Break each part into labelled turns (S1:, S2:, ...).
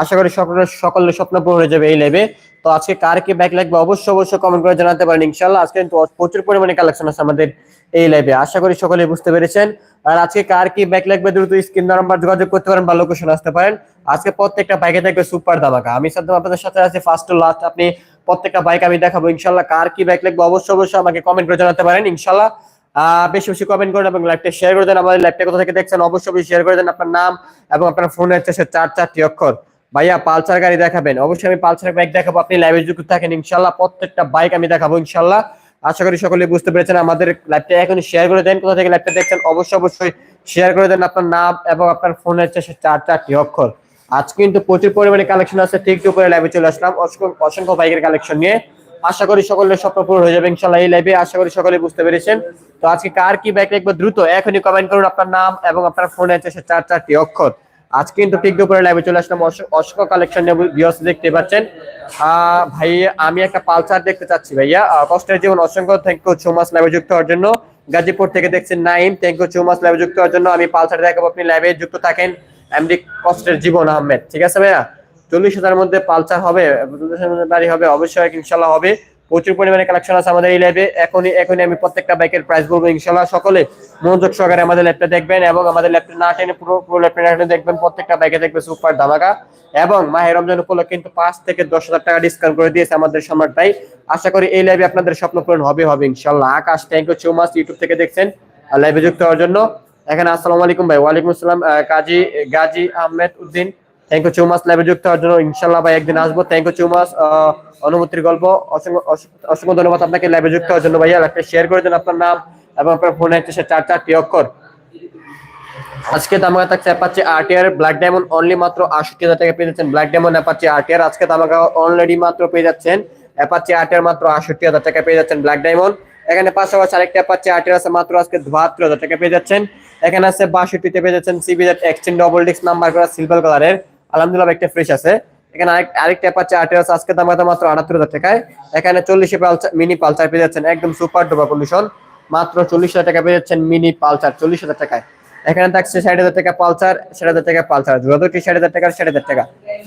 S1: আশা করি সকলের সকলের স্বপ্ন পূরণ হয়ে যাবে এই লাইভে তো আজকে কার কি ব্যাক লাগবে অবশ্যই অবশ্যই কমেন্ট করে জানাতে পারেন ইনশাল্লাহ আজকে কিন্তু প্রচুর পরিমাণে কালেকশন আছে আমাদের এই লাইভে আশা করি সকলে বুঝতে পেরেছেন। আর আজকে কার কি ব্যাক লাগবে দ্রুত স্ক্রিন নাম্বার যোগাযোগ করতে পারেন বা লোকেশন আসতে পারেন। আজকে প্রত্যেকটা বাইকে থাকবে সুপার ধামাকা। আমি সাথে আপনাদের সাথে আছি ফার্স্ট টু লাস্ট আপনি প্রত্যেকটা বাইক আমি দেখাবো ইনশাল্লাহ কার কি ব্যাক লাগবে অবশ্যই অবশ্যই আমাকে কমেন্ট করে জানাতে পারেন ইনশাল্লাহ বেশি বেশি কমেন্ট করেন এবং লাইভটা শেয়ার করে দেন। আমাদের লাইভটা কোথা থেকে দেখছেন, অবশ্যই শেয়ার করে দেন আপনার নাম এবং আপনার ফোনের চার চারটি অক্ষর। ভাইয়া, পালসার গাড়ি দেখাবেন। অবশ্যই আমি পালসার বাইক দেখাবো, আপনি লাইভে যুক্ত থাকেন, ইনশাল্লাহ প্রত্যেকটা বাইক আমি দেখাবো, ইনশাল্লাহ। আশা করি সকলে বুঝতে পেরেছেন, আমাদের লাইভটা এখন শেয়ার করে দেন। কোথা থেকে লাইভটা দেখছেন, অবশ্যই অবশ্যই শেয়ার করে দেন আপনার নাম এবং আপনার ফোনের হচ্ছে চার চারটি অক্ষর। আজ কিন্তু প্রচুর পরিমাণে কালেকশন আছে, ঠিক উপরে লাইভে চলে আসলাম। অসংখ্য বাইকের কালেকশন নিয়ে। আশা করি সকলের স্বপ্ন পূরণ হয়ে যাবে, ইনশাল্লাহ, এই লাইভে আশা করি সকলে বুঝতে পেরেছেন। তো আজকে কার কি বাইক লাগবে, দ্রুত এখনই কমেন্ট করুন আপনার নাম এবং আপনার ফোনে আছে সে চার চারটি অক্ষর। আজকে কিন্তু ঠিক দুপুরে লাইভে চলে আসলাম। অসংখ্য কালেকশন ভিউয়ার্স দেখতে পাচ্ছেন। ভাই, আমি একটা পালসার দেখতে চাচ্ছি ভাইয়া। কষ্টের জীবন, অসংখ্য থ্যাংক ইউ সো মাচ লাইভে যুক্ত হওয়ার জন্য। গাজীপুর থেকে দেখছেন Naim thank you so much লাইভে যুক্ত হওয়ার জন্য। আমি পালসার দেখাবো, আপনি লাইভে যুক্ত থাকেন। এমডি কষ্টের জীবন, আহমেদ। ঠিক আছে ভাইয়া? চল্লিশ হাজারের মধ্যে পালসার হবে গাড়ি হবে, অবশ্যই ইনশাল্লাহ হবে। প্রচুর পরিমাণে কালেকশন আছে আমাদের এই লাইভে এখনই এখনই আমি প্রত্যেকটা বাইকের প্রাইস বলব ইনশাল্লাহ সকলে মনোযোগ সহকারে আমাদের ল্যাপটপ দেখবেন এবং আমাদের ল্যাপটপ না টেনে পুরো পুরো ল্যাপটপ না টেনে দেখবেন, প্রত্যেকটা বাইকে দেখবে সুপার ধামাকা। এবং মাহের রমজান উপলক্ষে কিন্তু পাঁচ থেকে দশ হাজার টাকা ডিসকাউন্ট করে দিয়েছে আমাদের সম্রাট ভাই। আশা করি এই লাইভে আপনাদের স্বপ্ন পূরণ হবে হবে ইনশাল্লাহ Akash thank you so much YouTube থেকে দেখছেন লাইভে যুক্ত হওয়ার জন্য। এখানে আসসালামু আলাইকুম ভাই। ওয়ালাইকুম আসসালাম Kazi, Gazi Ahmed Uddin. Thank you so much লাইভে যুক্ত হওয়ার জন্য ইনশাল্লাহ ভাই একদিন আসব। থ্যাংক ইউ সো মাচ অনুমতির গল্প। অসংখ্য ধন্যবাদ আপনাকে লাইভে যুক্ত হওয়ার জন্য ভাইয়া। একটা শেয়ার করে দেন আপনার নাম এবং আপনার ফোনে হচ্ছে সে চার চারটি অক্ষর। আজকে দামাকা থাকছে Apache RTR black diamond only মাত্র আটষট্টি হাজার টাকা পেয়ে যাচ্ছেন ব্ল্যাক ডায়মন্ড অ্যাপাচি আরটিআর আজকে দামাকা অলরেডি মাত্র পেয়ে যাচ্ছেন অ্যাপাচি আরটিআর মাত্র আটষট্টি হাজার টাকা পেয়ে যাচ্ছেন ব্ল্যাক ডায়মন্ড এখানে পাশাপাশি আরেকটা অ্যাপাচি আরটিআর আছে মাত্র আজকে বাহাত্তর হাজার টাকা পেয়ে যাচ্ছেন। এখানে আছে বাষট্টিতে পেয়ে যাচ্ছেন CBZ exchange double disc number করা সিলভার কালারের আলহামদুলিল্লাহ একটা ফ্রেশ আছে। এখানে আরেক আরেকটা আরটিআর আছে আজকে দাম মাত্র আটাত্তর হাজার টাকায়। এখানে চল্লিশে পালসার মিনি পালসার পেয়ে যাচ্ছেন, একদম সুপার ডোবা কন্ডিশন মাত্র চল্লিশ হাজার টাকা পেয়ে যাচ্ছেন মিনি পালসার, চল্লিশ হাজার টাকায়। এখানে থাকছে ষাট হাজার টাকা পালসার, ষাট হাজার টাকা পালসার। দুটি ষাট হাজার টাকা, ষাট হাজার টাকা।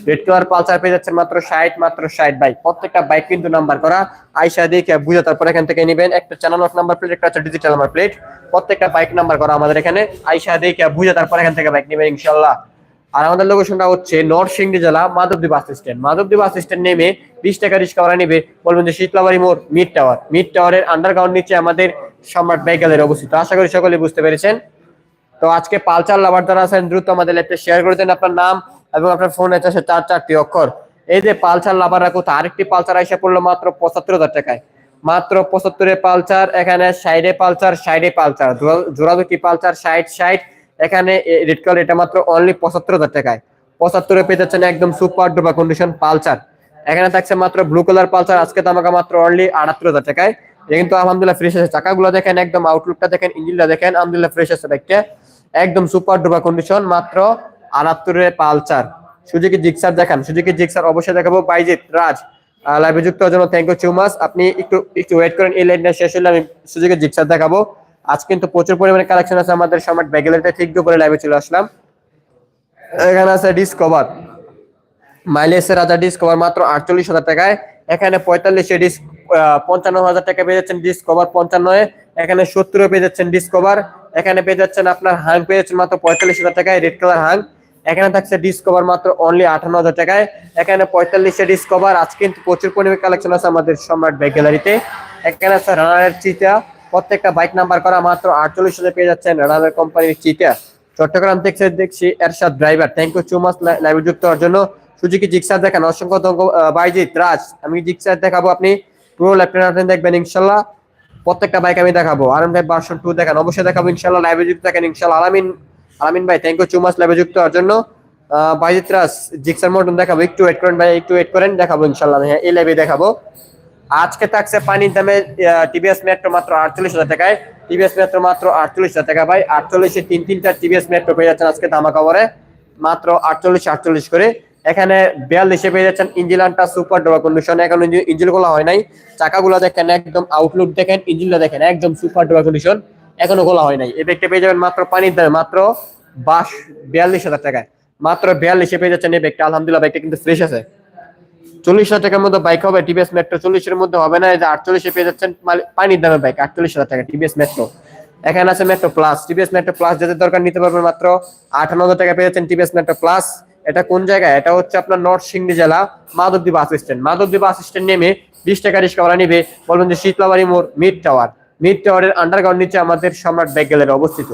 S1: রেড কালার পালসার পেয়ে যাচ্ছেন মাত্র ষাট মাত্র ষাট। বাইক প্রত্যেকটা বাইক কিন্তু নাম্বার করা। আইসা দেখে বুঝে তারপর এখান থেকে নেবেন। একটা চ্যানেল অফ নাম্বার প্লেট একটা ডিজিটাল নাম্বার প্লেট প্রত্যেকটা বাইক নাম্বার করা আমাদের এখানে। আইসা দেখে বুঝে তারপর এখান থেকে বাইক নেবেন ইনশাল্লাহ আর আমাদের লোকেশনটা হচ্ছে নরসিংদী জেলা Madhabdi bus stand Madhabdi bus stand নেমে বিশ টাকা রিক্সা ভাড়া নেবে। বলবেন যে শীতলাবাড়ি মোড় মিড টাওয়ার মিড টাওয়ারের আন্ডারগ্রাউন্ড নিচে আমাদের সম্রাট গ্যালারি অবস্থিত। আশা করি সকলে বুঝতে পেরেছেন। তো আজকে পালচার লাভার যারা আছেন, দ্রুত আমাদের ল্যাপটপ শেয়ার করে দেন আপনার নাম এবং আপনার ফোন আছে চার চারটি অক্ষর। এই যে পালচার লাভাররা কোথায়? আরেকটি পালচার আইসা পড়ল মাত্র পঁচাত্তর হাজার টাকায়। মাত্র পঁচাত্তরে পালচার, এখানে সাইডে পালচার সাইডে পালচার। জোড়া দুটি পালচার সাইড সাইড এখানে রেড কালার এটা মাত্র অনলি পঁচাত্তর হাজার টাকায়। পঁচাত্তরে পেয়ে যাচ্ছেন একদম সুপার ডুবা কন্ডিশন পালচার এখানে থাকছে মাত্র ব্লু কালার পালচার আজকে দামাকা মাত্র অনলি আটাত্তর হাজার টাকায়। কিন্তু আলহামদুলিল্লাহ ফ্রেশ আছে। চাকাগুলো দেখেন, একদম আউটলুকটা দেখেন ইঞ্জিনটা দেখেন, আলহামদুলিল্লাহ ফ্রেশ আছে বাইকটা একদম সুপার ডুবা কন্ডিশন মাত্র আটাত্তরে পালচার সুজুকি জিক্সার দেখান, সুজুকি জিক্সার অবশ্যই দেখাবো। বাইজিৎ, রাজ লাইভে যুক্ত হওয়ার জন্য থ্যাংক ইউ সো মাচ আপনি একটু একটু ওয়েট করেন, এই লাইনটা শেষ হলে আমি সুজুকি জিক্সার দেখাবো। আজ কিন্তু প্রচুর পরিমাণে কালেকশন আছে আমাদের সম্রাট ব্যাগেলারিতে ঠিক করে লাইভে চলে আসলাম। এখানে আছে ডিসকভার মাইলেজের রাজা ডিসকভার মাত্র আটচল্লিশ হাজার টাকায়। এখানে পঁয়তাল্লিশে ডিস্ক পঞ্চান্ন হাজার টাকা পেয়ে যাচ্ছেন ডিসকভার পঞ্চান্ন এখানে সত্তরে পেয়ে যাচ্ছেন ডিসকভার এখানে পেয়ে যাচ্ছেন আপনার হাং পেয়ে যাচ্ছেন মাত্র পঁয়তাল্লিশ হাজার টাকায় রেড কালার হাং এখানে থাকছে ডিসকভার মাত্র অনলি আঠান্ন হাজার টাকায়। এখানে পঁয়তাল্লিশে ডিসকভার আজ কিন্তু প্রচুর পরিমাণে কালেকশন আছে আমাদের সম্রাট বাইক গ্যালারিতে এখানে আছে রানারের চিতা। প্রত্যেকটা বাইক নাম্বার করা মাত্র আটচল্লিশ হাজার পেয়ে যাচ্ছেন রানার কোম্পানির চিতা চট্টগ্রাম থেকে দেখছি Ershad driver thank you so much লাইভে যুক্ত হওয়ার জন্য। সুজুকি জিক্সার দেখান। অসংখ্য আহ, বাইজিৎ রাজ। আমি জিক্সার দেখাবো আপনি। পুরো লেফটেন্যান্ট দেখবেন ইনশাল্লাহ। প্রত্যেকটা বাইক আমি দেখাবো। আর এম ভার্সন টু দেখান। অবশ্যই দেখাবো ইনশাল্লাহ। লাইভে যুক্ত থাকেন ইনশাল্লাহ। আলামিন আলামিন ভাই থ্যাংক ইউ সো মাচ লাইভে যুক্ত হওয়ার জন্য। বাইজিৎ রাজ জিক্সার মটন দেখাবো। একটু ওয়েট করেন ভাই একটু ওয়েট করেন দেখাবো ইনশাল্লাহ। হ্যাঁ এই লাইভে দেখাবো। আজকে থাকছে পানির দামে টিভিএস মেট্রো মাত্র আটচল্লিশ হাজার টাকায়। টিভিএস মেট্রো মাত্র আটচল্লিশ হাজার টাকা ভাই। আটচল্লিশে তিন তিনটা টিভিএস মেট্রো পেয়ে যাচ্ছেন আজকে দামা কাপড়ে মাত্র আটচল্লিশ আটচল্লিশ করে। এখানে বিয়াল্লিশে পেয়ে যাচ্ছেন ইঞ্জিলানটা সুপার ডোবা কন্ডিশন এখন ইঞ্জিনগুলো হয় নাই। চাকাগুলো দেখেন একদম আউটলুক দেখেন ইঞ্জিনটা দেখেন একদম সুপার ডোবা কন্ডিশন এখনও খোলা হয় নাই। ব্যাগটা পেয়ে যাবেন মাত্র পানির দামে, মাত্র বাস বিয়াল্লিশ হাজার টাকায়। মাত্র বিয়াল্লিশে পেয়ে যাচ্ছেন বাইকটা আলহামদুলিল্লাহ বাইকটা কিন্তু ফ্রেশ আছে। চল্লিশ হাজার টাকার মধ্যে বাইক হবে টিভিএস মেট্রো চল্লিশের মধ্যে হবে না, এই যে আটচল্লিশে পেয়ে যাচ্ছেন পানির দামে বাইক আটচল্লিশ হাজার টাকা টিভিএস মেট্রো এখানে আছে Metro plus TVS Metro plus যাদের দরকার নিতে পারবেন মাত্র আঠান্ন হাজার টাকা পেয়ে যাচ্ছেন টিভিএস মেট্রো প্লাস এটা কোন জায়গায় এটা হচ্ছে আপনার নর্থ সিংড়ি জেলা, Madhabdi bus stand Madhabdi bus stand নেমে বিশ টাকা রিক্সা ভাড়া নিবে। বলবেন যে শীতলাবাড়ি মোড়, মিড টাওয়ার। মিড টাওয়ারের আন্ডারগ্রাউন্ড নিচে আমাদের সম্রাট ব্যাগ গ্যালারি অবস্থিত।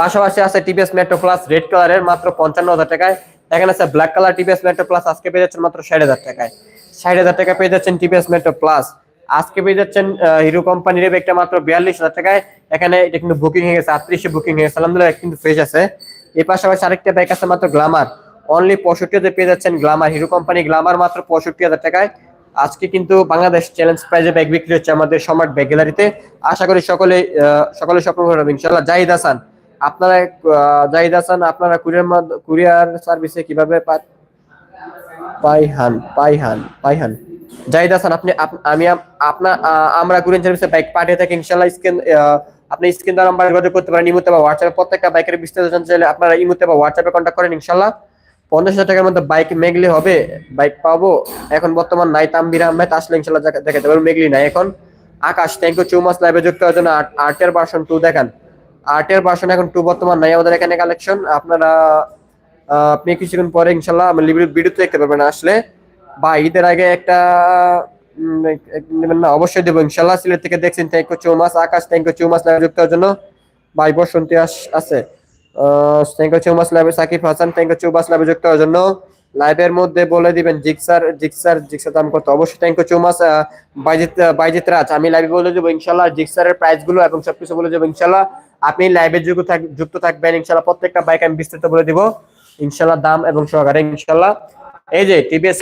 S1: পাশাপাশি আছে টিভিএস মেট্রো প্লাস রেড কালারের মাত্র পঞ্চান্ন হাজার টাকায়। এখানে আছে black colour TVS Metro plus আজকে পেয়ে যাচ্ছেন মাত্র ষাট হাজার টাকায়। ষাট হাজার টাকা পেয়ে যাচ্ছেন টিভিএস মেট্রো প্লাস আজকে পেয়ে যাচ্ছেন হিরো কোম্পানির একটা মাত্র বিয়াল্লিশ হাজার টাকায়। এখানে এটা কিন্তু বুকিং হয়ে গেছে, আটত্রিশে বুকিং হয়ে গেছে। আলহামদুলিল্লাহ কিন্তু ফ্রেশ আছে। এর পাশাপাশি আরেকটা বাইক আছে মাত্র গ্লামার অনলি পঁয়ষট্টি হাজার পেয়ে যাচ্ছেন গ্লামার হিরো কোম্পানি গ্লামার মাত্র পঁয়ষট্টি হাজার টাকায়। আজকে কিন্তু বাংলাদেশ চ্যালেঞ্জ প্রাইজে ব্যাগ বিক্রি হচ্ছে আমাদের সম্রাট ব্যাগ গ্যালারিতে আশা করি সকলে সকলে স্বপ্ন হবে ইনশাল্লাহ জাহিদ হাসান আপনারা জাহিদ হাসান, আপনারা কুরিয়ার কুরিয়ার সার্ভিসে কীভাবে পাইহান পাইহান পাইহান? জাহিদ হাসান, আপনি আমি আপনার আমরা কুরিয়ার সার্ভিসে বাইক পাঠিয়ে থাকি ইনশাল্লাহ স্ক্রিন আপনি স্ক্রিন দ্বারা নাম্বার যোগাযোগ করতে পারেন, ইমুতে বা হোয়াটসঅ্যাপে। প্রত্যেকটা বাইকের বিস্তারিত চাইলে আপনারা ইমুতে বা হোয়াটসঅ্যাপে কন্ট্যাক্ট করেন ইনশাল্লাহ পঞ্চাশ হাজার টাকার মধ্যে বাইক মেঘলি হবে বাইক পাবো। এখন বর্তমান নাই তাম্বির আহমেদ আসলে ইনশাল্লাহ দেখাতে পারব। মেঘলি নাই এখন। আকাশ থ্যাংক ইউ চৌমাস লাইভে যুক্ত হওয়ার জন্য। আটের ভার্সন টু দেখান। আটের ভার্সন এখন টু বর্তমান নাই, আমাদের এখানে কালেকশন আপনারা আপনি কিছুক্ষণ পরে ইনশাল্লাহ আমার ভিডিওতে দেখতে পারবেন আসলে। বা ঈদের আগে একটা না, অবশ্যই দেবো ইনশাল্লাহ। সিলেট থেকে দেখছেন thank you so much Akash thank you so much লাইভে যুক্ত হওয়ার জন্য। ভাই বসন্তি আছে। থ্যাংক ইউ চৌমাস লাইভে Sakib Hasan thank you so much লাইভে যুক্ত হওয়ার জন্য। লাইভের মধ্যে বলে দিবেন, জিক্সার জিক্সার জিক্সার দাম কত? অবশ্যই থ্যাংক ইউ চৌমাস বাইজিত বাইজিত রাজ, আমি লাইভে বলে দেবো ইনশাল্লাহ। জিক্সারের প্রাইসগুলো এবং সবকিছু বলে দেবো ইনশাল্লাহ। আপনি লাইভে যুক্ত থাক যুক্ত থাকবেন ইনশাল্লাহ প্রত্যেকটা বাইক আমি বিস্তারিত বলে দিব। ইনশাল্লাহ দাম এবং সহকারে ইনশাল্লাহ এই যে টিভিএস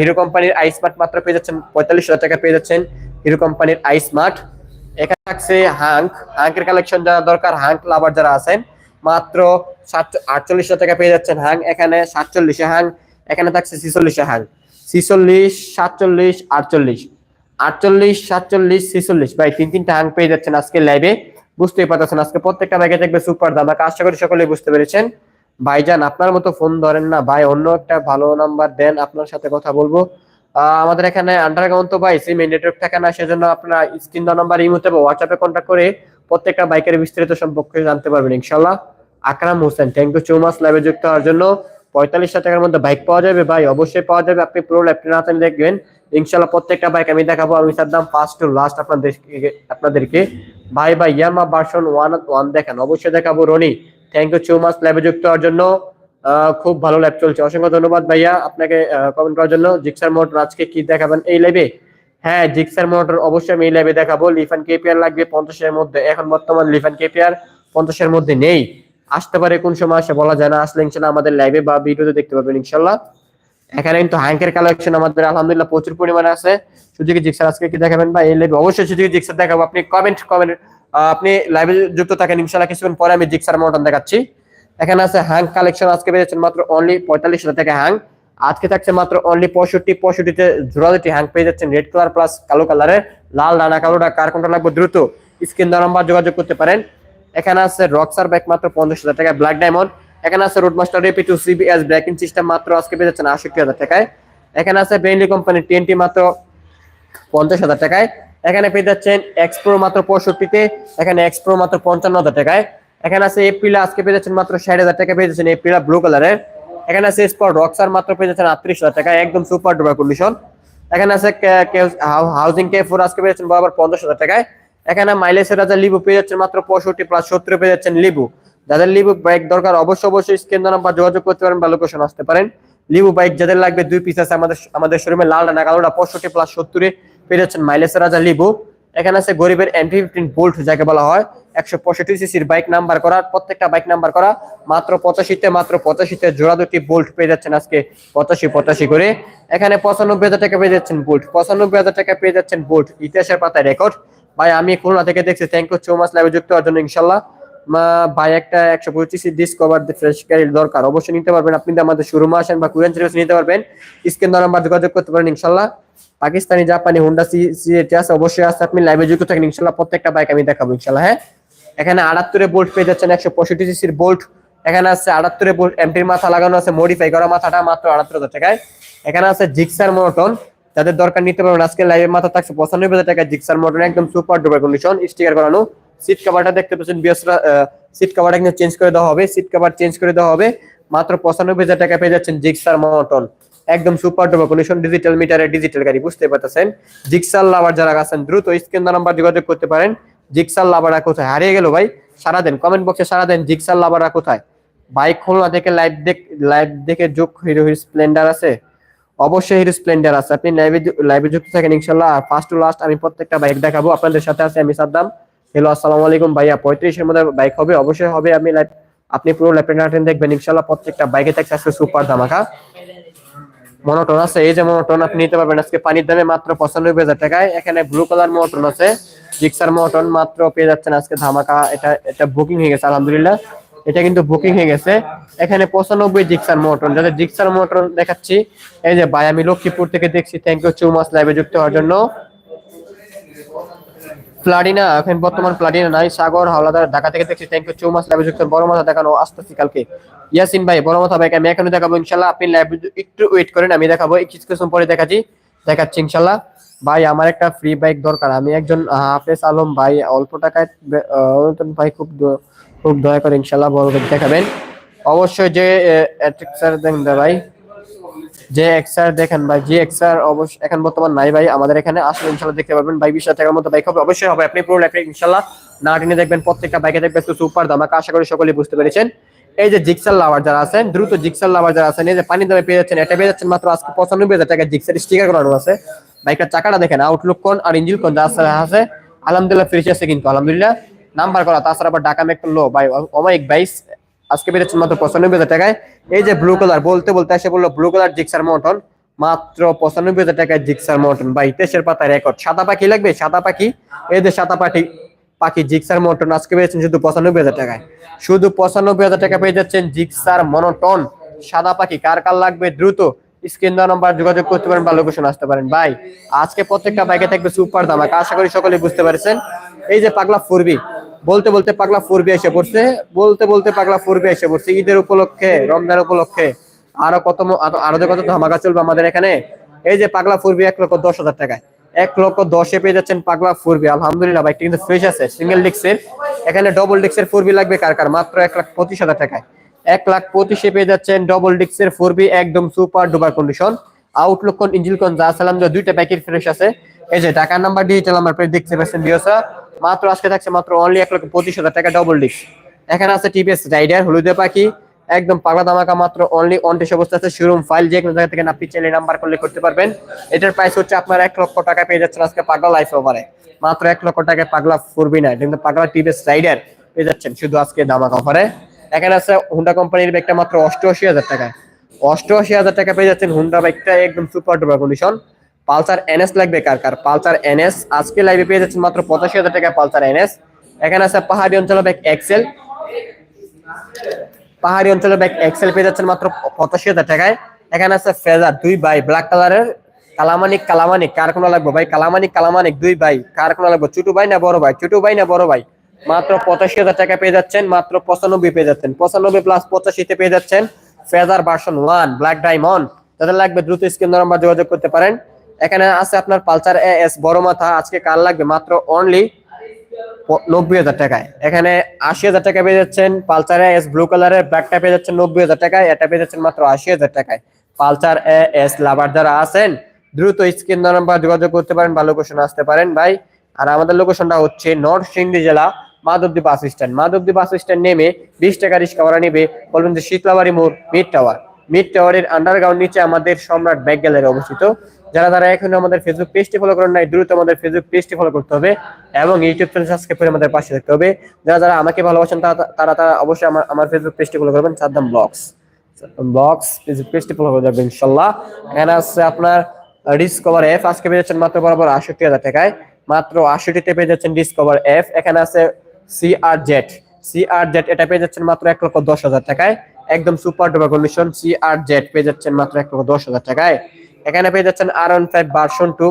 S1: হিরো কোম্পানির আই স্মার্ট মাত্র পেয়ে যাচ্ছেন পঁয়তাল্লিশ হাজার টাকা পেয়ে যাচ্ছেন হিরো কোম্পানির আই স্মার্ট এখানে থাকছে হাঙ্ক হাঙ্কের কালেকশন যারা দরকার হাঙ্ক লাভার যারা আছেন, মাত্র আটচল্লিশ হাজার টাকা পেয়ে যাচ্ছেন হাং এখানে সাতচল্লিশে হাং এখানে থাকছে ছিচল্লিশে হাং ছিচল্লিশ, সাতচল্লিশ, আটচল্লিশ। আটচল্লিশ, সাতচল্লিশ, ছিচল্লিশ। ভাই, তিন তিনটা হাং পেয়ে যাচ্ছেন আজকে লাইভে বুঝতেই পারতেছেন, আজকে প্রত্যেকটা ব্যাগে থাকবে সুপার দাম। আশা করি সকলেই বুঝতে পেরেছেন। ভাইজান, আপনার মতো ফোন ধরেন না। ভাই, অন্য একটা ভালো নাম্বার দেন, আপনার সাথে কথা বলব। আমাদের এখানে আন্ডারগ্রাউন্ড তো ভাই সিম নেটওয়ার্ক থাকে না, সেজন্য আপনারা স্ক্রিন নাম্বার ইমোতে বা হোয়াটসঅ্যাপে কন্ট্যাক্ট করে প্রত্যেকটা বাইকের বিস্তারিত সম্পর্কে জানতে পারবেন ইনশাল্লাহ Akram Hossain thank you so much লাইভে যুক্ত হওয়ার জন্য। পঁয়তাল্লিশ হাজার টাকার মধ্যে বাইক পাওয়া যাবে ভাই, অবশ্যই পাওয়া যাবে। আপনি পুরো ল্যাপটপ হাতে দেখবেন ইনশাল্লাহ প্রত্যেকটা বাইক আমি দেখাবো আমি সাদ্দাম ফার্স্ট টু লাস্ট আপনাদের আপনাদেরকে ভাই ভাই, ইয়ামা ভার্সন ওয়ান ওয়ান দেখান, অবশ্যই দেখাবো Rony. Thank you so much লাইভে যুক্ত হওয়ার জন্য। খুব ভালো ল্যাব চলছে। অসংখ্য ধন্যবাদ ভাইয়া আপনাকে কমেন্ট করার জন্য। জিক্সার মোটর আজকে কি দেখাবেন এই লাইভে হ্যাঁ জিক্সার মোটর অবশ্যই আমি এই লাইভে দেখাবো। লিফান কেপিআর লাগবে পঞ্চাশের মধ্যে। এখন বর্তমান লিফান কেপিআর পঞ্চাশের মধ্যে নেই। আসতে পারে কোন সময়, আসে বলা যায় না। আসলে ইনশাল্লাহ আমাদের লাইভে বা ভিডিওতে দেখতে পাবেন ইনশাল্লাহ এখানে কিন্তু হ্যাঙ্কের কালেকশন আমাদের আলহামদুলিল্লাহ প্রচুর পরিমাণে আছে। সুযোগী জিক্সার আজকে কি দেখাবেন বা এই লাইভে অবশ্যই সুযোগী জিক্সার দেখাবো। আপনি কমেন্ট কমেন্ট আপনি লাইভে যুক্ত থাকেন ইনশাল্লাহ কিছুক্ষণ পরে আমি জিক্সার মটন দেখাচ্ছি। এখানে আছে হ্যাং কালেকশন আজকে পেয়েছেন মাত্র অনলি পঁয়তাল্লিশ হাজার টাকা হ্যাং আজকে থাকছে মাত্র অনলি পঁয়ষট্টি, পঁয়ষট্টিতে জোড়া দুটি পেয়ে যাচ্ছেন রেড কালার প্লাস কালো কালারের লাল ডানা কালোটা কার কোনটা লাগবে? দ্রুত স্ক্রিন নাম্বার যোগাযোগ করতে পারেন। এখানে আছে রক্সার ব্যাক মাত্র পঞ্চাশ হাজার টাকা ব্ল্যাক ডায়মন্ড এখানে আছে রোডমাস্টার রেপি টু সিবিএস ব্রেকিং সিস্টেম মাত্র আজকে পেয়ে যাচ্ছেন আষট্টি হাজার টাকায়। এখানে আছে বেনলি কোম্পানি টিএনটি মাত্র পঞ্চাশ হাজার টাকায়। এখানে পেয়ে যাচ্ছেন এক্সপ্রো মাত্র পঁয়ষট্টিতে, এখানে এক্সপ্রো মাত্র পঞ্চান্ন হাজার টাকায়। এখানে আছে এপ্রিল আজকে পেয়ে যাচ্ছেন মাত্র ষাট হাজার টাকা পেয়ে যাচ্ছেন এপ্রিল ব্লু কালারের এখানে আছে স্পট রক্সার মাত্র পেয়ে যাচ্ছেন আটত্রিশ হাজার টাকা একদম সুপার ডুপার কন্ডিশন এখানে আছে হাউজিং কে ফোর আজকে পেয়ে যাচ্ছেন বরাবর পঞ্চাশ হাজার টাকায়। এখানে মাইলেজের রাজা লিবু পেয়ে যাচ্ছেন মাত্র পঁয়ষট্টি প্লাস সত্তর পেয়ে যাচ্ছেন লিবু যাদের লিবু বাইক দরকার অবশ্যই অবশ্যই স্ক্রিন নাম্বার যোগাযোগ করতে পারেন বা লোকেশন আসতে পারেন। লিবু বাইক যাদের লাগবে দুই পিস আছে আমাদের আমাদের শোরুমে লাল না কালোটা পঁয়ষট্টি প্লাস সত্তরে পেয়ে যাচ্ছেন মাইলেজের রাজা লিবু এখানে আছে গরিবের এমপি ফিফটিন বোল্ট যাকে বলা হয়। একশো পঁয়ষট্টি সিসির বাইক নাম্বার করা, প্রত্যেকটা বাইক নাম্বার করা। মাত্র পঁচাশিতে মাত্র পঁচাশিতে জোড়া দুটি বোল্ট পেয়ে যাচ্ছেন আজকে পঁচাশি পঁচাশি করে। এখানে পঁচানব্বই হাজার টাকা পেয়ে যাচ্ছেন বোল্ট পঁচানব্বই হাজার টাকা পেয়ে যাচ্ছেন বোল্ট ইতিহাসের পাতায় রেকর্ড ভাই, আমি খুলনা থেকে দেখছি। থ্যাংক ইউ সো মাচ লাইভে যুক্ত হওয়ার জন্য, ইনশাল্লাহ। ভাই একটা একশো পঁচিশ ডিসকভার ফ্রেশ গাড়ির দরকার। অবশ্যই নিতে পারবেন। আপনি আমাদের শোরুমে আসেন বা কুরিয়ান সার্ভিস নিতে পারবেন। স্ক্রিন নাম্বার যোগাযোগ করতে পারেন, ইনশাল্লাহ। পাকিস্তানি, জাপানি হুন্ডা সি আছে, অবশ্যই আছে। আপনি লাইভে যুক্ত থাকেন, ইনশাল্লাহ প্রত্যেকটা বাইক আমি দেখাবো, ইনশাল্লাহ হ্যাঁ? এখানে আটাত্তরে বোল্ট পেয়ে যাচ্ছেন একশো পঁয়ষট্টি সিসির বোল্ট এখানে আছে আটাত্তরে বোল্ট এমটির মাথা লাগানো আছে মডিফাই করা মাথাটা মাত্র আটাত্তর হাজার টাকায়। এখানে আছে জিক্সার মোটন যাদের দরকার নিতে পারবেন, আজকে লাইভের মাথা থাকছে পঁচানব্বই হাজার টাকা জিক্সার মোটন একদম সুপার ডুপার কন্ডিশন স্টিকার করানো। সিট কভারটা দেখতে পাচ্ছেন, বিএসরা সিট কভারটা কিন্তু চেঞ্জ করে দেওয়া হবে সিট কভার চেঞ্জ করে দেওয়া হবে। মাত্র পঁচানব্বই হাজার টাকা পেয়ে যাচ্ছেন জিক্সার মোটন একদম সুপার ডুপার কন্ডিশন ডিজিটাল মিটারে ডিজিটাল গাড়ি, বুঝতে পারতেছেন? জিক্সার লাভার যারা আছেন, দ্রুত স্ক্রিন নাম্বার যোগাযোগ করতে পারেন। জিক্সার লাভাররা কোথায়? হারিয়ে গেল ভাই, সারা দেন কমেন্ট বক্সে সারা দেন জিক্সার লাভাররা কোথায়? বাইক খুলনা থেকে লাইভ দেখ লাইভ দেখে যোগ, হিরো হিরো স্প্লেন্ডার আছে? অবশ্যই হিরো স্প্লেন্ডার আছে। আপনি লাইভে লাইভে যুক্ত থাকেন ইনশাল্লাহ ফার্স্ট টু লাস্ট আমি প্রত্যেকটা বাইক দেখাবো। আপনাদের সাথে আছে আমি সাদ্দাম। হ্যালো আসসালামু আলাইকুম। ভাইয়া, পঁয়ত্রিশের মধ্যে বাইক হবে, অবশ্যই হবে। আমি আপনি পুরো ল্যাপটপ দেখবেন। ইনশাল্লাহ প্রত্যেকটা বাইকে থাকছে আজকে সুপার ধামাকা। মনোটন আছে। এই যে মনোটন আপনি নিতে পারবেন আজকে পানির দামে মাত্র পঁচানব্বই হাজার টাকায়। এখানে ব্লু কালার মনোটন আছে। জিক্সার মনোটন মাত্র পেয়ে যাচ্ছেন আজকে ধামাকা। এটা এটা বুকিং হয়ে গেছে, আলহামদুলিল্লাহ। এটা কিন্তু বুকিং হয়ে গেছে। এখানে পঁচানব্বই জিক্সার মোটন যাদের জিক্সার মোটন দেখাচ্ছি, এই যে ভাই, আমি লক্ষ্মীপুর থেকে দেখছি। থ্যাংক ইউ চৌমাস লাইভে যুক্ত হওয়ার জন্য। প্লাডিনা এখন বর্তমান প্লাডিনা নাই। সাগর, হাওলাদার, ঢাকা থেকে দেখছি। থ্যাংক ইউ চৌমাস লাইভে যুক্ত বড় মাথা দেখানো, আসতেছি কালকে। ইয়াসিন ভাই, বড় মাথা ভাইকে আমি এখনও দেখাবো, ইনশাল্লাহ। আপনি লাইভ একটু ওয়েট করেন, আমি দেখাবো। কিছু কিছু পরে দেখাচ্ছি দেখাচ্ছি, ইনশাল্লাহ। ভাই, আমার একটা ফ্রি বাইক দরকার। আমি একজন হাফেজ আলম ভাই, অল্প টাকায় ভাই খুব খুব দয়া করে, ইনশাল্লাহ বড় দেখাবেন। অবশ্যই যে ভাই। যে এক্সার দেখেন ভাই, যে এক্সার অবশ্যই এখন বর্তমান নাই ভাই, আমাদের এখানে আসলে ইনশাল্লাহ দেখতে পারবেন। ভাই, বিশ টাকার মতো বাইক হবে, অবশ্যই হবে। আপনি পুরো ল্যাপটপ ইনশাল্লাহ। না টেনে দেখবেন, প্রত্যেকটা বাইকে দেখবেন তো সুপার দামাকা আশা করি সকলেই বুঝতে পেরেছেন। এই যে জিক্সার লাভার যারা আছেন, দ্রুত জিক্সার লাভার যারা আছেন, এই যে পানির দামে পেয়ে যাচ্ছেন, এটা পেয়ে যাচ্ছেন মাত্র আজকে পঁচানব্বই হাজার টাকা জিক্সার স্টিকার করানো আছে। বাইকটার চাকাটা দেখেন আউটলুক কোন আর ইঞ্জিন কোন, যা আছে আলহামদুলিল্লাহ ফ্রিজ আছে কিন্তু, আলহামদুলিল্লাহ। নাম্বার করা, তাছাড়া আবার ডাকা মেক লো, ভাই অমাইক বাইশ আজকে পেয়েছেন মাত্র পঁচানব্বই হাজার টাকায়। এই যে ব্লু কালার বলতে বলতে এসে বলল ব্লু কালার জিক্সার মটন। মাত্র পঁচানব্বই হাজার টাকায় জিক্সার মটন। বা ইতিহাসের পাতা রেকর্ড সাদা পাখি লাগবে? সাদা পাখি? এই যে সাদা পাখি পাখি জিক্সার মটন আজকে পেয়েছেন শুধু পঁচানব্বই হাজার টাকায়। শুধু পঁচানব্বই হাজার টাকা পেয়ে যাচ্ছেন জিক্সার মনোটন। সাদা পাখি কার কার লাগবে? দ্রুত স্ক্রিন দেওয়া নাম্বার যোগাযোগ করতে পারেন বা লোকেশন আসতে পারেন। ভাই, আজকে প্রত্যেকটা বাইকে থাকবে সুপার দাম আশা করি সকলে বুঝতে পারছেন। এই যে পাগলা ফুরবি বলতে বলতে পাগলা ফুরবি এসে পড়ছে। বলতে বলতে পাগলা ফুরবি এসে পড়ছে। ঈদের উপলক্ষে, রমজান উপলক্ষে আরও কত আরো- কত ধামাকা চলবে আমাদের এখানে? এই যে পাগলা ফুরবি এক লক্ষ দশ হাজার টাকায়। এক লক্ষ দশে পেয়ে যাচ্ছেন পাগলা ফুরবি। আলহামদুলিল্লাহ বাইকটা কিন্তু ফ্রেশ আছে সিঙ্গেল ডিক্সের এখানে ডবল ডিক্সের ফুরবি লাগবে কার কার? মাত্র এক লাখ পঁচিশ হাজার টাকায়। এক লাখ পঁচিশে পেয়ে যাচ্ছেন ডবল ডিক্সের ফুরবি, একদম সুপার ডুবার কন্ডিশন আউটলুক কোন ইঞ্জিল কোন যা সালাম দুইটা প্যাকেট ফ্রেশ আছে। এই যে টাকার নাম্বার ডিজিটাল পেয়ে দেখতে পাচ্ছেন বিয়সা মাত্র আজকে থাকছে মাত্র অনলি এক লক্ষ পঁচিশ হাজার টাকা ডবল ডিক্স এখানে আছে টিভিএস রাইডার হলুদে পাখি, একদম পাগলা দামাকা মাত্র অনলি অনটেস অবস্থা আছে। শোরুম ফাইল যে কোনো জায়গা থেকে আপনি চাইলে নাম্বার করলে করতে পারবেন। এটার প্রাইস হচ্ছে আপনার এক লক্ষ টাকা পেয়ে যাচ্ছেন আজকে পাগলা লাইফ ওভারে মাত্র এক লক্ষ টাকায় পাগলা ফুরবি না কিন্তু পাগলা টিভিএস রাইডার পেয়ে যাচ্ছেন শুধু আজকে দামাকা অফারে এখানে আছে হুন্ডা কোম্পানির ব্যাগটা মাত্র অষ্টআশি হাজার টাকায়। অষ্টআশি হাজার টাকা পেয়ে যাচ্ছেন হুন্ডা বাইকটা একদম super duper condition Pulsar NS লাগবে কার কার? পালসার এনএস, আজকে লাইভে পেয়ে যাচ্ছেন মাত্র পঁচাশি হাজার টাকা পালসার এনএস। এখানে আছে পাহাড়ি অঞ্চলের ব্যাগ এক্সেল পাহাড়ি অঞ্চলের ব্যাগ এক্সেল পেয়ে যাচ্ছেন মাত্র পঁচাশি হাজার টাকায়। এখানে আছে ফেজার দুই বাই ব্ল্যাক কালারের কালামানিক কালামানিক, কার কোনো লাগবে ভাই? কালামানিক কালামানিক দুই ভাই, কার কোনো লাগবে? ছোট ভাই না বড় ভাই? ছোট ভাই না বড় ভাই? মাত্র পঁচাশি হাজার টাকা পেয়ে যাচ্ছেন, মাত্র পঁচানব্বই পেয়ে যাচ্ছেন। পঁচানব্বই প্লাস পঁচাশিতে পেয়ে যাচ্ছেন Fazer version one black diamond যাদের লাগবে দ্রুত স্ক্রিন নাম্বার যোগাযোগ করতে পারেন। এখানে আছে আপনার পালসার এস বড় মাথা, আজকে কার লাগবে মাত্র অনলি নব্বই হাজার টাকায়। এখানে আশি হাজার টাকা পেয়ে যাচ্ছেন পালসার এস ব্লু কালারের ব্ল্যাকটা পেয়ে যাচ্ছেন নব্বই হাজার টাকায়, এটা পেয়ে যাচ্ছেন মাত্র আশি হাজার টাকায়। পালসার এস লাভার যারা আছেন, দ্রুত স্ক্রিন নাম্বার যোগাযোগ করতে পারেন বা লোকেশন আসতে পারেন ভাই। আর আমাদের লোকেশনটা হচ্ছে নর্থ সিন্ধি জেলা, Madhabdi bus stand. Madhabdi bus stand নেমে বিশ টাকা রিক্সা ভাড়া নেবে, বলবেন যে শীতলাবাড়ি মোড় মিড টাওয়ার। মিড টাওয়ারের আন্ডারগ্রাউন্ড নিচে আমাদের সম্রাট ব্যাগ গ্যালারি অবস্থিত। যারা যারা এখনও আমাদের ফেসবুক পেজটি ফলো করেন নাই, দ্রুত আমাদের ফেসবুক পেজটি ফলো করতে হবে এবং ইউটিউব চ্যানেল সাবস্ক্রাইব করে আমাদের পাশে থাকতে হবে। যারা যারা আমাকে ভালোবাসেন, তারা তারা অবশ্যই আমার আমার ফেসবুক পেজটি ফলো করবেন, সাদ্দাম ব্লগস। বক্স ফেসবুক পেজটি ফলো করে যাবেন ইনশাল্লাহ এখানে আছে আপনার ডিসকভার এফ আজকে পেয়ে যাচ্ছেন মাত্র বরাবর আষট্টি হাজার টাকায়। মাত্র আষট্টিতে পেয়ে যাচ্ছেন ডিসকভার এফ এখানে আছে C CR Z CR Z এটা পেয়ে যাচ্ছেন মাত্র এক লক্ষ দশ হাজার টাকায়। একদম super duper condition CR Z পেয়ে যাচ্ছেন মাত্র এক লক্ষ দশ হাজার টাকায়। এখানে পেয়ে যাচ্ছেন R one five version two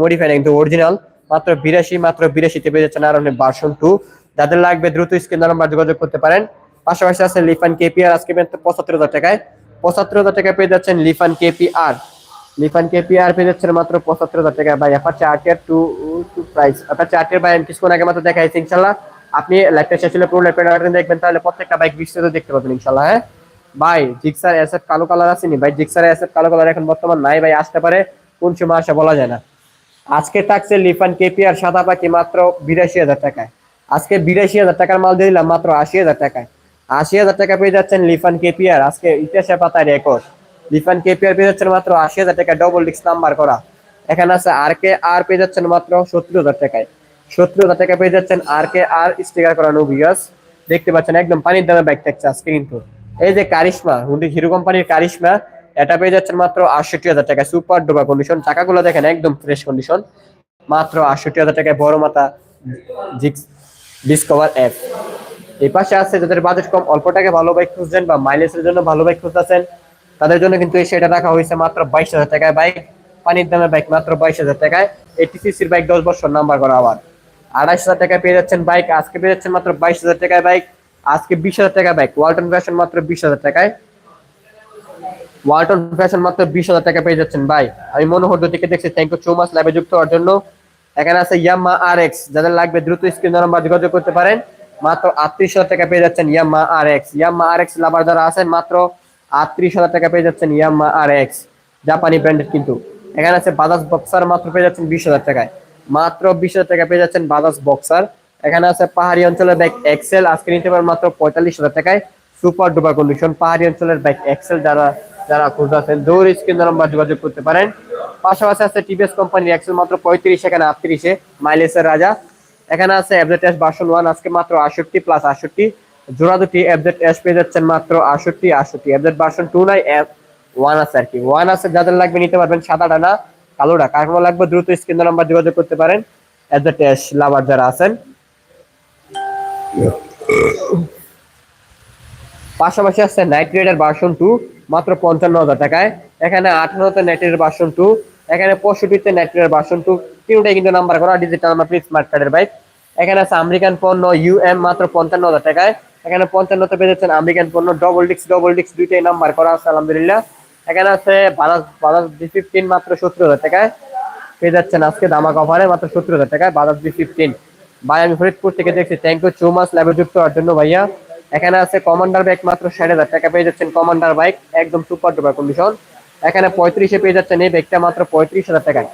S1: modified কিন্তু অরিজিনাল মাত্র বিরাশি, মাত্র বিরাশিতে পেয়ে যাচ্ছেন আর ওয়ান ভার্সন টু যাদের লাগবে দ্রুত স্ক্রিন নাম্বার যোগাযোগ করতে পারেন। পাশাপাশি আছে লিফান কেপিআর আজকে পঁচাত্তর হাজার টাকায়। পঁচাত্তর হাজার টাকায় পেয়ে যাচ্ছেন লিফান কেপিআর লিফান কেপিআর পেয়ে যাচ্ছেন মাত্র পঁচাত্তর হাজার টাকা ভাই Apache RTR two two price Apache RTR ভাই কিছুক্ষণ আগে মাত্র দেখাইছি, ইনশাল্লাহ। আপনি লাইভটা শেষ হলে পুরো লাইভটা দেখবেন, তাহলে প্রত্যেকটা বাইক বিস্তারিত দেখতে পাবেন ইনশাল্লাহ হ্যাঁ? ভাই, জিক্সার অ্যাসেট কালো কালার আসেনি ভাই, জিক্সার অ্যাসেট কালো কালার এখন বর্তমান নাই ভাই, আসতে পারে কোন সময় আসে বলা যায় না। আজকে থাকছে লিফান কেপিআর সাদা পাখি মাত্র বিরাশি হাজার টাকায়। আজকে বিরাশি হাজার টাকার মাল দিয়ে দিলাম মাত্র আশি হাজার টাকায়। আশি হাজার টাকা পেয়ে যাচ্ছেন লিফান কেপিআর, আজকে ইতিহাসের পাতায় রেকর্ড। লিফান কেপিআর পেয়ে যাচ্ছেন মাত্র আশি হাজার টাকা ডবল ডিস্ক নাম্বার করা। এখানে আছে আর কে আর পেয়ে যাচ্ছেন মাত্র সত্তর হাজার টাকায়। সত্তর হাজার টাকা পেয়ে যাচ্ছেন আর কে আর স্টিকার করানো বিয়াস দেখতে পাচ্ছেন একদম পানির দামে বাইক থাকছে আজকে কিন্তু। এই যে কারিশমা, হুন্ডি হিরো কোম্পানির কারিশমা, এটা পেয়ে যাচ্ছেন মাত্র আটষট্টি হাজার টাকা সুপার ডোবা কন্ডিশন চাকাগুলো দেখেন একদম ফ্রেশ কন্ডিশন মাত্র আটষট্টি হাজার টাকায় বড় মাথা ডিসকভার অ্যাপ এই পাশে আছে যাদের বাজেট কম, অল্প টাকা ভালো বাইক খুঁজছেন বা মাইলেজের জন্য ভালো বাইক খুঁজতেছেন, তাদের জন্য কিন্তু এই সেটা রাখা হয়েছে মাত্র বাইশ হাজার টাকায় বাইক পানির দামে বাইক মাত্র বাইশ হাজার টাকায়। এটিসিসির বাইক দশ বছর নাম্বার করা আবার। আড়াইশ হাজার টাকায় পেয়ে যাচ্ছেন বাইক আজকে পেয়ে যাচ্ছেন মাত্র বাইশ হাজার টাকায় বাইক আজকে বিশ হাজার টাকা বাইক ওয়ালটন ফ্যাশন মাত্র বিশ হাজার টাকায়। ওয়ালটন ফ্যাশন মাত্র বিশ হাজার টাকা পেয়ে যাচ্ছেন। ভাই, আমি মনোহর থেকে দেখছি। থ্যাংক ইউ সো মাচ লাইভে যুক্ত হওয়ার জন্য। এখানে আছে ইয়ামা আর এক্স যাদের লাগবে দ্রুত স্ক্রিন নাম্বার যোগাযোগ করতে পারেন। মাত্র আটত্রিশ হাজার টাকা পেয়ে যাচ্ছেন ইয়ামা আর এক্স ইয়ামা আর এক্স লাভার যারা আছেন, মাত্র আটত্রিশ হাজার টাকা পেয়ে যাচ্ছেন ইয়ামা আর এক্স জাপানি ব্র্যান্ডেড কিন্তু। এখানে আছে বাজাজ বক্সার মাত্র পেয়ে যাচ্ছেন বিশ হাজার টাকায়। মাত্র বিশ হাজার টাকা পেয়ে যাচ্ছেন বাজাজ বক্সার এখানে আছে পাহাড়ি অঞ্চলের ব্যাগ এক্সেল আজকে নিতে পারেন মাত্র পঁয়তাল্লিশ হাজার টাকায়। সুপার ডুবার কন্ডিশন পাহাড়ি অঞ্চলের ব্যাগ এক্সেল যারা যারা খুঁজতেছেন দৌড় স্ক্রিন নাম্বার যোগাযোগ করতে পারেন। পাশাপাশি আছে টিভিএস কোম্পানির এক্সেল মাত্র পঁয়ত্রিশ, এখানে আটত্রিশে মাইলেসের রাজা। এখানে আছে এস ভার্সন ওয়ান আজকে মাত্র আটষট্টি প্লাস আটষট্টি। জোড়া দুটি এফজেড এস পেয়ে যাচ্ছেন মাত্র আটষট্টি আটষট্টি। এফজেড ভার্সন টু নাই এফ ওয়ান আছে আর কি। ওয়ান আছে যাদের লাগবে নিতে পারবেন সাদা ডানা কালোটা কার কোনো লাগবে দ্রুত স্ক্রিন নাম্বার যোগাযোগ করতে পারেন। এফজেড এস লাভার যারা আছেন। পাশাপাশি আছে নাইট রাইডার ভার্সন টু মাত্র পঞ্চান্ন হাজার টাকায়। এখানে আঠারোতে নাইট রাইডার ভার্সন টু এখানে পঁয়ষট্টিতে নাইট রাইডার ভার্সন টু তিনটাই কিন্তু নাম্বার করা ডিজিটাল মার্কেট স্মার্ট কার্ডের বাইক এখানে আছে আমেরিকান পণ্য ইউএম মাত্র পঞ্চান্ন হাজার টাকায়। এখানে পঞ্চান্নতে পেয়ে যাচ্ছেন আমেরিকান পণ্য ডবল ডিক্স ডবল ডিক্স দুইটাই নাম্বার করা আছে, আলহামদুলিল্লাহ। এখানে আছে বাজাজ বাজাজ বি ফিফটিন মাত্র সত্তর হাজার টাকায়। পেয়ে যাচ্ছেন আজকে দামা কভারে মাত্র সত্তর হাজার টাকায় বাজাজ বি ফিফটিন ভাই, আমি ফরিদপুর থেকে দেখছি। থ্যাংক ইউ সো মাচ ল্যাবে যুক্ত হওয়ার জন্য ভাইয়া। এখানে আছে কমান্ডার বাইক মাত্র ষাট হাজার টাকা পেয়ে যাচ্ছেন কমান্ডার বাইক একদম সুপার ডুপার কন্ডিশন এখানে পঁয়ত্রিশে পেয়ে যাচ্ছেন এই বাইকটা মাত্র পঁয়ত্রিশ হাজার টাকায়।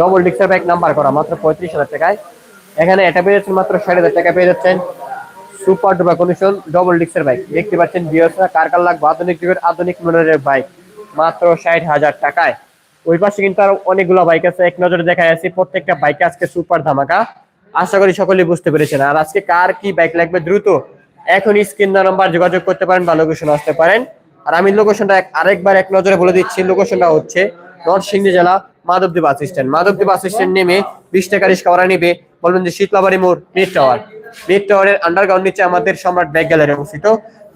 S1: ডবল ডিক্সের বাইক নাম্বার করা, মাত্র পঁয়ত্রিশ হাজার টাকায়। এখানে এটা পেয়ে যাচ্ছেন মাত্র ষাট হাজার টাকা পেয়ে যাচ্ছেন। সুপার ডুপার কন্ডিশন ডবল ডিক্সের বাইক দেখতে পাচ্ছেন বিয়সরা কার কার লাগবে? আধুনিক যুগের আধুনিক মডেলের বাইক মাত্র ষাট হাজার টাকায়। ওই পাশে কিন্তু আরও অনেকগুলো বাইক আছে। এক নজরে দেখা যাচ্ছে প্রত্যেকটা বাইকে আজকে সুপার ধামাকা। আশা করি সকলে বুঝতে পেরেছেন। আর আজকে কার কি বাইক লাগবে দ্রুত এখন স্ক্রিন নাম্বার যোগাযোগ করতে পারেন বা লোকেশন আসতে পারেন। আর আমি লোকেশনটা আরেকবার এক নজরে বলে দিচ্ছি লোকেশনটা হচ্ছে নরসিংদী জেলা Madhabdi bus stand. Madhabdi bus stand নেমে বিশ টাকা রিক্সা নেবে, বলবেন যে শীতলাবাড়ি মোড় মিড টাওয়ার মিড টাওয়ারের আন্ডারগ্রাউন্ড নিচে আমাদের সম্রাট ব্যাগ গ্যালারি অবস্থিত।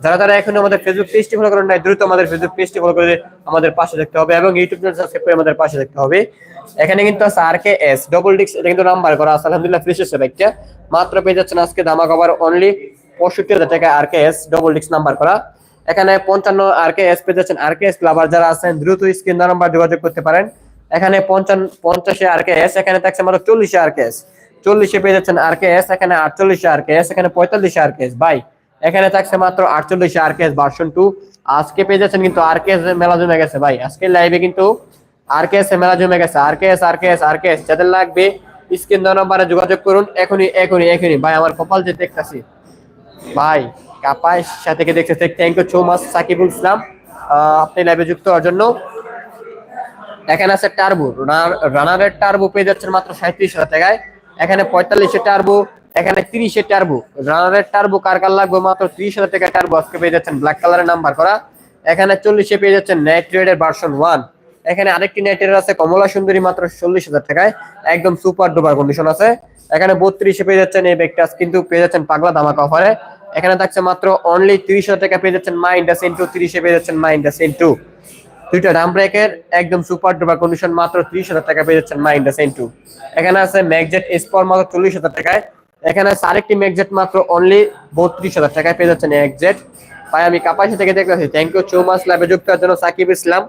S1: যারা যারা এখন আমাদের ফেসবুক পেজটি ফলো করেন নাই, দ্রুত আমাদের ফেসবুক পেজটি ফলো করে আমাদের পাশে দেখতে হবে এবং ইউটিউব চ্যানেল সাবস্ক্রাইব করে আমাদের পাশে দেখতে হবে। এখানে কিন্তু আছে আর কে এস ডবল ডিক্স এটা কিন্তু নাম্বার করা আছে, আলহামদুলিল্লাহ ফ্রেশ আছে বাইকটা মাত্র পেয়ে যাচ্ছেন আজকে দামা কভার অনলি পঁয়ষট্টি হাজার টাকা আর কে এস ডবল ডিক্স নাম্বার করা। এখানে পঞ্চান্ন আর কে এস পেয়ে যাচ্ছেন। আর কে এস লাভার যারা আছেন, দ্রুত স্ক্রিন নাম্বার যোগাযোগ করতে পারেন। এখানে পঞ্চান্ন, পঞ্চাশে আর কে এস এখানে থাকছে মাত্র চল্লিশে আর কে এস চল্লিশে পেয়ে যাচ্ছেন আর কে এস এখানে আটচল্লিশে আর কে এস এখানে পঁয়তাল্লিশে আর কে এস বাই এখানে থাকছে মাত্র আটচল্লিশ আর কে ভার্সন টু আজকে পেয়ে যাচ্ছেন কিন্তু আর কে এস মেলা জমে গেছে ভাই। আজকে লাইভে কিন্তু আর কে এস মেলা জমে গেছে। R K S R K S R K S যাদের লাগবে স্ক্রিন নাম্বারে যোগাযোগ করুন। এখনই এখনই এখনই। ভাই, আমার কপাল যে দেখতেছি। ভাই, কাপাই সাথে দেখতে thank you so much Sakibul Islam. আপনি লাইভে যুক্ত হওয়ার জন্য। এখানে আছে টার্বো। রানারের টার্বো পেয়ে যাচ্ছেন মাত্র সাঁত্রিশ হাজার টাকায়। এখানে পঁয়তাল্লিশে টার্বো। এখানে তিরিশে টার্বো রানারের টার্বো কার কার লাগবে? মাত্র ত্রিশ হাজার টাকা টার্বো আজকে পেয়ে যাচ্ছেন ব্ল্যাক কালারের নাম্বার করা। এখানে চল্লিশে পেয়ে যাচ্ছেন নেট রেডের ভার্সন ওয়ান এখানে আরেকটি নেট রেড আছে, কমলা সুন্দরী, মাত্র চল্লিশ হাজার টাকায়। একদম সুপার ডুপার কন্ডিশন আছে। এখানে বত্রিশে পেয়ে যাচ্ছেন এই ব্যাগটা কিন্তু পেয়ে যাচ্ছেন পাগলা ধামাকা অফারে এখানে থাকছে মাত্র অনলি তিরিশ হাজার টাকা পেয়ে যাচ্ছেন মাইন্ডাস ইন্টু তিরিশে পেয়ে যাচ্ছেন মাইন্ডাস ইন্টু দুইটা ডাম ব্রেকের একদম সুপার ডুপার কন্ডিশন মাত্র ত্রিশ হাজার টাকা পেয়ে যাচ্ছেন মাইন্ডাস ইন্টু এখানে আছে ম্যাকজেট স্পর মাত্র চল্লিশ হাজার টাকায়। এখানে আরেকটি ম্যাকজেট মাত্র অনলি বত্রিশ হাজার টাকায় পেয়ে যাচ্ছেন একজেট ভাই, আমি কাপাসি থেকে দেখতেছি থ্যাংক ইউ চৌ মাস ল্যাবে যুক্ত হওয়ার জন্য সাকিব ইসলাম।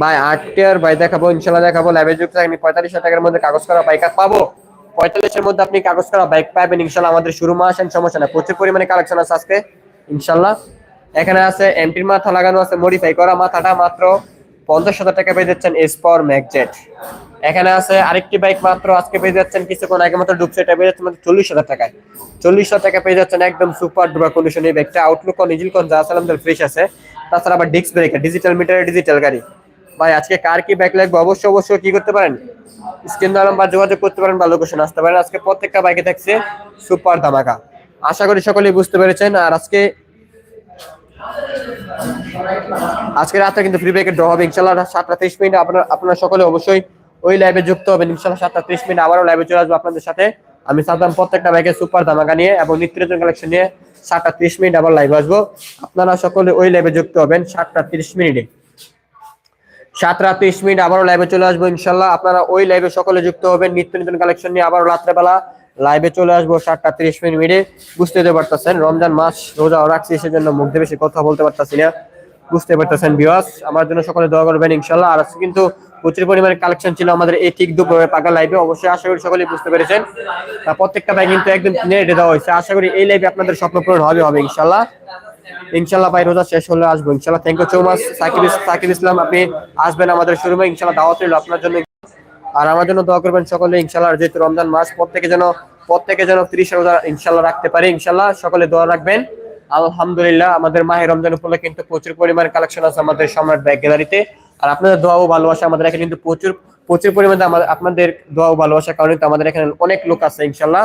S1: ভাই আটটিয়ার ভাই, দেখাবো, ইনশাল্লাহ দেখাবো। ল্যাবে যুক্ত আমি পঁয়তাল্লিশ টাকার মধ্যে কাগজ করা বাইক পাবো। পঁয়তাল্লিশের মধ্যে আপনি কাগজ করা বাইক পাবেন, ইনশাল্লাহ আমাদের শুরু মাস আসেন, সমস্যা না প্রচুর পরিমাণে কালেকশন আছে আজকে, ইনশাল্লাহ। এখানে আছে এমটির মাথা লাগানো আছে মডিফাই করা মাথাটা মাত্র পঞ্চাশ হাজার টাকা পেয়ে যাচ্ছেন এস পাওয়ার ম্যাকজেট এখানে আছে আরেকটি বাইক মাত্র, আজকে পেয়ে যাচ্ছেন কিছুক্ষণ আগে মাত্র ডুবছে এটা পেয়ে যাচ্ছেন চল্লিশ হাজার টাকায়। চল্লিশ হাজার টাকা পেয়ে যাচ্ছেন একদম সুপার ডুবার কন্ডিশন এই বাইকটা আউটলুক কন ইজিল কন যা আছে আলহামদুলিল্লাহ ফ্রেশ আছে। তাছাড়া আবার ডিস্ক ব্রেক ডিজিটাল মিটারে ডিজিটাল গাড়ি। ভাই, আজকে কার কি ব্যাক লাগবে? অবশ্যই অবশ্যই কি করতে পারেন? স্ক্রিন দাম বা যোগাযোগ করতে পারেন বা লোকেশন আসতে পারেন। আজকে প্রত্যেকটা বাইকে থাকছে সুপার ধামাকা। আশা করি সকলেই বুঝতে পেরেছেন। আর আজকে আজকে রাতে কিন্তু ফ্রি ব্রেকের ড্র হবে, ইনশাল্লাহ সাতটা ত্রিশ মিনিট। আপনার, আপনারা সকলে অবশ্যই ওই লাইভে যুক্ত হবেন। ইনশাল্লাহ সাতটা ত্রিশ মিনিট আবারও লাইভে চলে আসব আপনাদের সাথে। আমি সাদাম প্রত্যেকটা বাইকে সুপার ধামাকা নিয়ে এবং নিত্য নতুন কালেকশন নিয়ে সাতটা ত্রিশ মিনিট আবার লাইভে আসব। আপনারা সকলে ওই লাইভে যুক্ত হবেন সাতটা ত্রিশ মিনিটে। সাতটা ত্রিশ মিনিট আবারও লাইভে চলে আসব ইনশাল্লাহ। আপনারা ওই লাইভে সকলে যুক্ত হবেন। নিত্য নতুন কালেকশন নিয়ে আবারও রাত্রেবেলা লাইভে চলে আসব সাতটা ত্রিশ মিনিট বুঝতে পারতেছেন, রমজান মাস রোজা রাখছি, সেজন্য মুখে বেশি কথা বলতে পারতাছি না। বুঝতে পারতেছেন বিওয়াস আমার জন্য সকলে দোয়া করবেন, ইনশাল্লাহ। আর আজকে কিন্তু প্রচুর পরিমাণে কালেকশন ছিল আমাদের এই ঠিক দুপুরে পাকা লাইভে অবশ্যই আশা করি সকলেই বুঝতে পেরেছেন। প্রত্যেকটা ভাই কিন্তু একদম কিনে রেটে দেওয়া হয়েছে। আশা করি এই লাইভে আপনাদের স্বপ্ন পূরণ হবে হবে, ইনশাল্লাহ। ইনশাল্লাহ ভাই, রোজা শেষ হলে আসব, ইনশাল্লাহ। Thank you so much Sakib Sakib Islam, আপনি আসবেন আমাদের শোরুমে, ইনশাল্লাহ দাওয়াত রইল আপনার জন্য। আর আমার জন্য দোয়া করবেন সকলে ইনশাল্লাহ যেহেতু রমজান মাস, প্রত্যেকে যেন প্রত্যেকে যেন ত্রিশ রোজা ইনশাল্লাহ রাখতে পারে ইনশাল্লাহ সকলে দোয়া রাখবেন। আলহামদুলিল্লাহ, আমাদের মাহে রমজান উপলক্ষে কিন্তু প্রচুর পরিমাণ কালেকশন আছে আমাদের সম্রাট ব্যাগ গ্যালারিতে। আর আপনাদের দোয়া ও ভালোবাসা আমাদের এখানে কিন্তু প্রচুর প্রচুর পরিমাণে আমাদের, আপনাদের দোয়া ও ভালোবাসার কারণে আমাদের এখানে অনেক লোক আছে ইনশাল্লাহ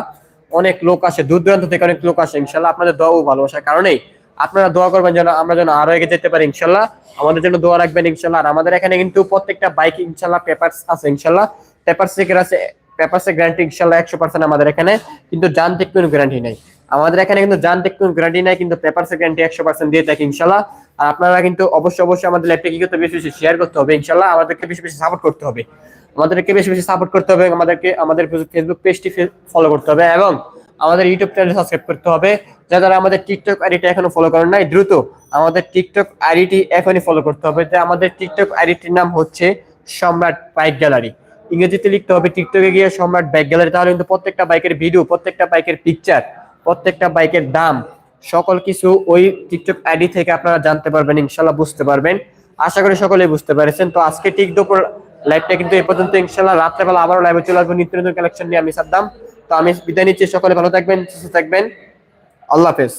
S1: অনেক লোক আসে, দূর দূরান্ত থেকে অনেক লোক আসে ইনশাল্লাহ আপনাদের দোয়া ও ভালোবাসার কারণেই। আপনারা দোয়া করবেন যেন আমরা যেন আরও এগিয়ে যেতে পারি, ইনশাল্লাহ। আমাদের জন্য দোয়া রাখবেন, ইনশাল্লাহ। আর আমাদের এখানে কিন্তু প্রত্যেকটা বাইক ইনশাল্লাহ পেপারস আছে, ইনশাল্লাহ। পেপার সেকের আছে পেপারসের গ্যারান্টি ইনশাল্লাহ, একশো পার্সেন্ট আমাদের এখানে। কিন্তু যান্ত্রিক কোনো গ্যারান্টি নেই। আমাদের এখানে কিন্তু যান্ত্রিক কোনো গ্যারান্টি নাই, কিন্তু পেপারসের গ্যারান্টি একশো পার্সেন্ট দিয়ে থাকি, ইনশাল্লাহ। আর আপনারা কিন্তু অবশ্যই অবশ্যই আমাদের ল্যাপটপ কি করতে বেশি বেশি শেয়ার করতে হবে, ইনশাল্লাহ। আমাদেরকে বেশি বেশি সাপোর্ট করতে হবে। আমাদেরকে বেশি বেশি সাপোর্ট করতে হবে, আমাদেরকে, আমাদের ফেসবুক পেজটি ফলো করতে হবে এবং আমাদের ইউটিউব চ্যানেল সাবস্ক্রাইব করতে হবে। যারা আমাদের টিকটক আইডিটা এখনও ফলো করেন নাই, দ্রুত আমাদের টিকটক আইডিটি এখনই ফলো করতে হবে। যে আমাদের টিকটক আইডিটির নাম হচ্ছে সম্রাট বাইক গ্যালারি। ইংরেজিতে লিখতে হবে টিকটকে গিয়ে সম্রাট বাইক গ্যালারি। তাহলে কিন্তু প্রত্যেকটা বাইকের ভিডিও প্রত্যেকটা বাইকের পিকচার প্রত্যেকটা বাইকের দাম, সকল কিছু ওই টিকটক আইডি থেকে আপনারা জানতে পারবেন, ইনশাল্লাহ বুঝতে পারবেন। আশা করি সকলেই বুঝতে পেরেছেন। তো আজকে টিক লাইভটা কিন্তু এই পর্যন্ত। ইনশাল্লাহ রাত্রেবেলা আবারও লাইভে চলে আসব। নিত্য নতুন কালেকশন নিয়ে আমি সাদ্দাম। তো আমি বিদায় নিচ্ছি সকলে ভালো থাকবেন সুস্থ থাকবেন। আল্লাহ হাফেজ।